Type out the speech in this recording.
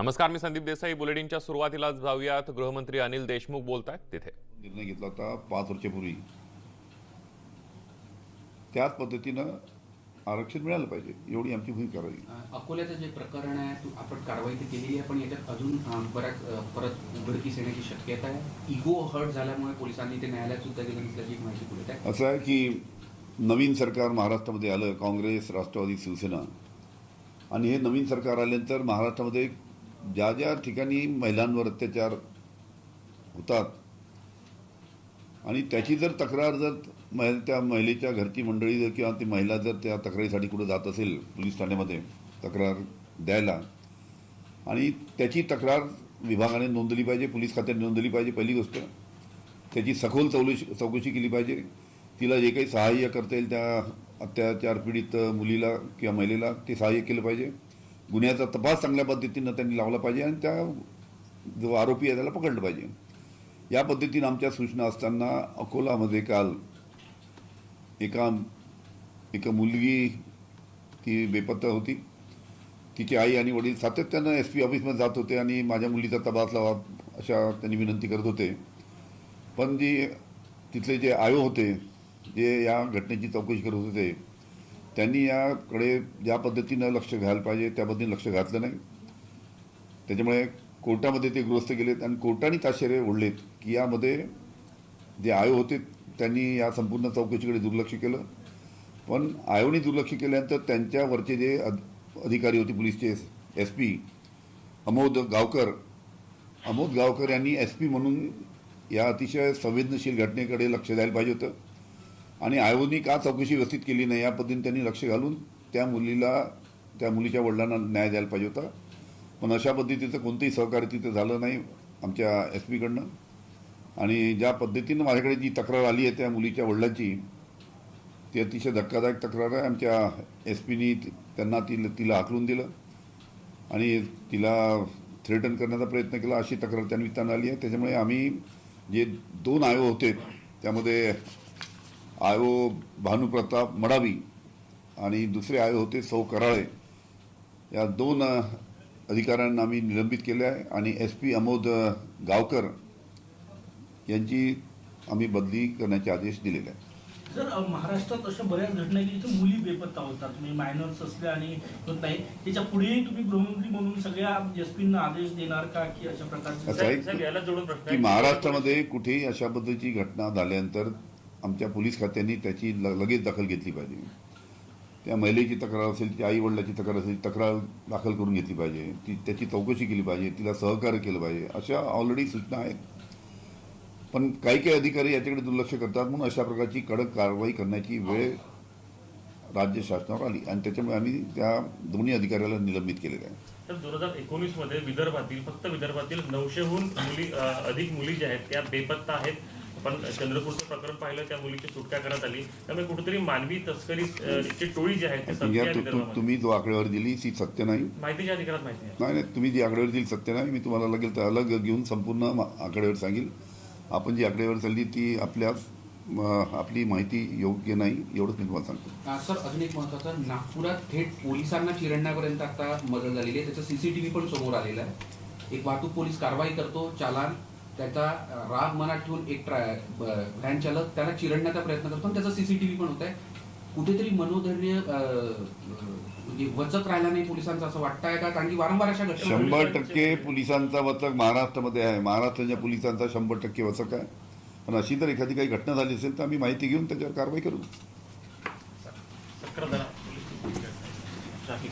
नमस्कार मी संदीप देसाई. बुलेटिनच्या सुरुवातीलाच जाऊयात. गृहमंत्री अनिल देशमुख बोलत आहेत तिथे. निर्णय घेतला होता पाच वर्षापूर्वी. त्याच पद्धतीनं आरक्षण मिळालं पाहिजे एवढी आमची भूमिका राहील. अकोल्याचं जे प्रकरण आहे तू- आपण कारवाई तर केलेली आहे पण याच्यात अजून अं, बऱ्याच अं, परत उघडकीस येण्याची शक्यता आहे. इगो हर्ट झाल्यामुळे पोलिसांनी ते न्यायालयात सुद्धा गेलं नसल्याची एक माहिती पुढे आहे असं आहे की नवीन सरकार महाराष्ट्रामध्ये आलं काँग्रेस राष्ट्रवादी शिवसेना आणि हे नवीन सरकार आल्यानंतर महाराष्ट्रामध्ये ज्या ज्या ठिकाणी महिलांवर अत्याचार होतात आणि त्याची जर तक्रार जर मह त्या महिलेच्या घरची मंडळी जर किंवा ती महिला जर त्या तक्रारीसाठी कुठं जात असेल पोलीस ठाण्यामध्ये तक्रार द्यायला आणि त्याची तक्रार विभागाने नोंदली पाहिजे पोलीस खात्याने नोंदली पाहिजे पहिली गोष्ट त्याची सखोल चौकशी चौकशी केली पाहिजे तिला जे काही सहाय्य करता येईल त्या अत्याचार पीडित मुलीला किंवा महिलेला ते सहाय्य केलं पाहिजे. गुन्ह्याचा तपास चांगल्या पद्धतीनं त्यांनी लावला पाहिजे आणि त्या जो आरोपी आहे त्याला पकडलं पाहिजे. या पद्धतीनं आमच्या सूचना असताना अकोलामध्ये काल एका एका मुलगी ती बेपत्ता होती. तिची आई आणि वडील सातत्यानं एस पी ऑफिसमध्ये जात होते आणि माझ्या मुलीचा तपास लावा अशा त्यांनी विनंती करत होते. पण जी तिथले जे आयो होते जे या घटनेची चौकशी करत होते त्यांनी याकडे ज्या पद्धतीनं लक्ष घ्यायला पाहिजे त्या पद्धतीने लक्ष घातलं नाही. त्याच्यामुळे कोर्टामध्ये ते ग्रस्त गेलेत आणि कोर्टाने ताशेरे ओढलेत की यामध्ये जे आयो होते त्यांनी या संपूर्ण चौकशीकडे दुर्लक्ष केलं. पण आयोने दुर्लक्ष केल्यानंतर त्यांच्यावरचे जे अधिकारी होते पोलीसचे एस पी अमोद गावकर अमोद गावकर यांनी एस पी म्हणून या अतिशय संवेदनशील घटनेकडे लक्ष द्यायला पाहिजे होतं. आणि आयोगाने का चौकशी व्यवस्थित केली नाही या पद्धतीने त्यांनी लक्ष घालून त्या मुलीला त्या मुलीच्या वडिलांना न्याय द्यायला पाहिजे होता. पण अशा पद्धतीचं कोणतंही सहकार्य तिथं झालं नाही आमच्या एस पीकडनं आणि ज्या पद्धतीनं माझ्याकडे जी तक्रार आली आहे त्या मुलीच्या वडिलांची ती अतिशय धक्कादायक तक्रार आहे. आमच्या एस पीनी त्यांना ती तिला हाकलून दिलं आणि तिला थ्रेटन करण्याचा प्रयत्न केला अशी तक्रार त्यानिमित्तानं आली आहे. त्याच्यामुळे आम्ही जे दोन आयोग होते त्यामध्ये आयो भानुप्रताप मडावी आणि दुसरे आयो होते सौ कराळे. या दोन अधिकाऱ्यांना आम्ही निलंबित केले आहे आणि एस पी अमोद गावकर यांची आम्ही बदली करण्याचे आदेश दिलेले आहेत. सर महाराष्ट्रात अशा बऱ्याच घटना की जिथे मुली बेपत्ता होतात. म्हणजे मायनर्स असल्या आणि होत नाही. त्याच्या पुढेही तुम्ही गृहमंत्री म्हणून सगळ्या एसपींना आदेश देणार का की अशा प्रकारचे की. महाराष्ट्रामध्ये कुठेही अशा पद्धतीची घटना झाल्यानंतर आमच्या पोलीस खात्यांनी त्याची ल- लगेच दखल घेतली पाहिजे. त्या महिलेची तक्रार असेल तिच्या आई वडिलाची तक्रार असेल तक्रार दाखल करून घेतली पाहिजे. ती त्याची चौकशी केली पाहिजे तिला सहकार्य केलं पाहिजे. अशा ऑलरेडी सूचना आहेत. पण काही काही अधिकारी याच्याकडे दुर्लक्ष करतात म्हणून अशा प्रकारची कडक कारवाई करण्याची वेळ राज्य शासनावर आली. आणि त्याच्यामुळे आम्ही त्या दोन्ही अधिकाऱ्याला निलंबित केलेलं आहे. तर दोन हजार एकोणीसमध्ये विदर्भातील फक्त विदर्भातील नऊशेहून मुली अधिक मुली ज्या आहेत त्या बेपत्ता आहेत. पण चंद्रपूरचं प्रकरण पाहिलं त्या मुलीची सुटका करण्यात आली. त्यामुळे कुठेतरी मानवी तस्करी टोळी जी आहे तुम्ही जो आकडेवारी दिली ती सत्य नाही. माहितीच्या अधिकारात माहिती नाही. नाही तुम्ही जी आकडेवारी दिली सत्य नाही. मी तुम्हाला लगेच अलग घेऊन संपूर्ण आकडेवारी सांगेल. आपण जी आकडेवारी चालली ती आपल्या आपली माहिती योग्य नाही एवढंच मी तुम्हाला सांगतो. सर अजून एक महत्वाचं नागपुरात थेट पोलिसांना चिरडण्यापर्यंत आता मदत झालेली आहे. त्याचं सीसीटीव्ही पण समोर आलेलं आहे. एक वाहतूक पोलीस कारवाई करतो चालान त्याचा राग मनात ठेवून एक ट्रा व्हॅन चालक त्याला चिरडण्याचा प्रयत्न करतो आणि त्याचा सीसीटीव्ही पण होत आहे कुठेतरी मनोधैर्य म्हणजे वचक राहिला नाही पोलिसांचं असं वाटतंय का? कारण की वारंवार अशा घटना शंभर टक्के पोलिसांचा वचक महाराष्ट्रामध्ये आहे. महाराष्ट्राच्या पोलिसांचा शंभर टक्के वचक आहे. पण अशी जर एखादी काही घटना झाली असेल तर आम्ही माहिती घेऊन त्याच्यावर कारवाई करू. ट्रॅफिक